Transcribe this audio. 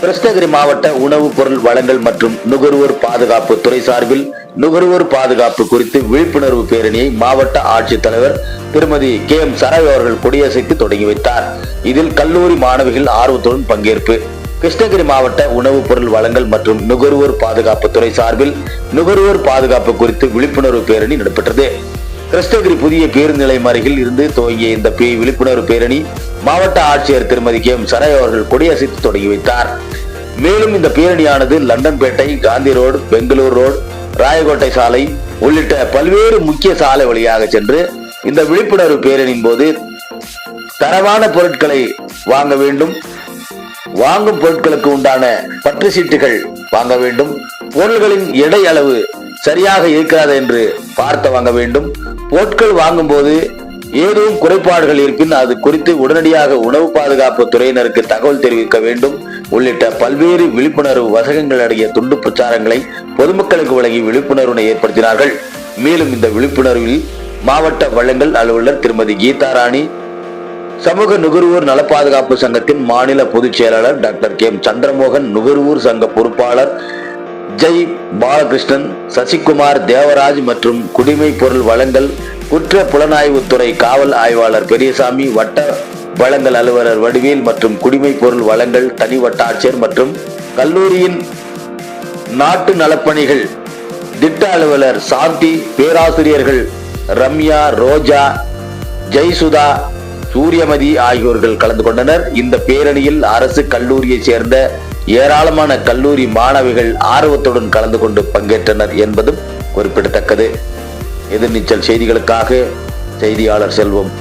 கிருஷ்ணகிரி மாவட்ட உணவுப் பொருள் வழங்கல் மற்றும் நுகர்வோர் பாதுகாப்பு துறை சார்பில் நுகர்வோர் பாதுகாப்பு குறித்து விழிப்புணர்வு பேரணியை மாவட்ட ஆட்சித்தலைவர் திருமதி கே எம் சரவி அவர்கள் கொடியசைத்து தொடங்கி வைத்தார். இதில் கல்லூரி மாணவிகள் ஆர்வத்துடன் பங்கேற்பு. கிருஷ்ணகிரி மாவட்ட உணவுப் பொருள் வழங்கல் மற்றும் நுகர்வோர் பாதுகாப்பு துறை சார்பில் நுகர்வோர் பாதுகாப்பு குறித்து விழிப்புணர்வு பேரணி நடைபெற்றது. கிருஷ்ணகிரி புதிய பேருந்து நிலையம் அருகில் இருந்து துவங்கிய இந்த விழிப்புணர்வு பேரணி மாவட்ட ஆட்சியர் திருமதி கே எம் சரய் அவர்கள் கொடியசைத்து தொடங்கி வைத்தார். மேலும் இந்த பேரணியானது லண்டன்பேட்டை காந்தி ரோடு பெங்களூர் ரோடு ராயகோட்டை சாலை உள்ளிட்ட பல்வேறு முக்கிய சாலை வழியாக சென்று இந்த விழிப்புணர்வு பேரணியின் போது தரமான பொருட்களை வாங்க வேண்டும். வாங்கும் பொருட்களுக்கு உண்டான பற்று சீட்டுகள் வாங்க வேண்டும். பொருள்களின் எடை அளவு சரியாக இருக்கிறதா என்று பார்த்து வாங்க வேண்டும். பொருட்கள் வாங்கும்போது ஏதும் குறைபாடுகள் இருப்பின் அது குறித்து உடனடியாக உணவு பாதுகாப்பு துறையினருக்கு தகவல் தெரிவிக்க வேண்டும். உள்ளிட்ட பல்வேறு விழிப்புணர்வு வசகங்கள் அடங்கிய துண்டு பிரச்சாரங்களை பொதுமக்களுக்கு வழங்கி விழிப்புணர்வினை ஏற்படுத்தினார்கள். மேலும் இந்த விழிப்புணர்வில் மாவட்ட வழங்கல் அலுவலர் திருமதி கீதா ராணி சமூக நுகர்வோர் நல பாதுகாப்பு சங்கத்தின் மாநில பொதுச் செயலாளர் டாக்டர் கே எம் சந்திரமோகன் நுகர்வோர் சங்க பொறுப்பாளர் ஜெய் பாலகிருஷ்ணன் சசிகுமார் தேவராஜ் மற்றும் குடிமை பொருள் வழங்கல் குற்ற புலனாய்வுத்துறை காவல் ஆய்வாளர் பெரியசாமி வட்ட வழங்கல் அலுவலர் வடிவேல் மற்றும் குடிமை பொருள் வழங்கல் தனி வட்டாட்சியர் மற்றும் கல்லூரியின் நாட்டு நலப்பணிகள். திட்ட அலுவலர் சாந்தி பேராசிரியர்கள் ரம்யா ரோஜா ஜெய்சுதா சூரியமதி ஆகியோர்கள் கலந்து கொண்டனர். இந்த பேரணியில் அரசு கல்லூரியைச் சேர்ந்த ஏராளமான கல்லூரி மாணவிகள் ஆர்வத்துடன் கலந்து கொண்டு பங்கேற்றனர் என்பதும் குறிப்பிடத்தக்கது. எதிர்நீச்சல் செய்திகளுக்காக செய்தியாளர் செல்வம்.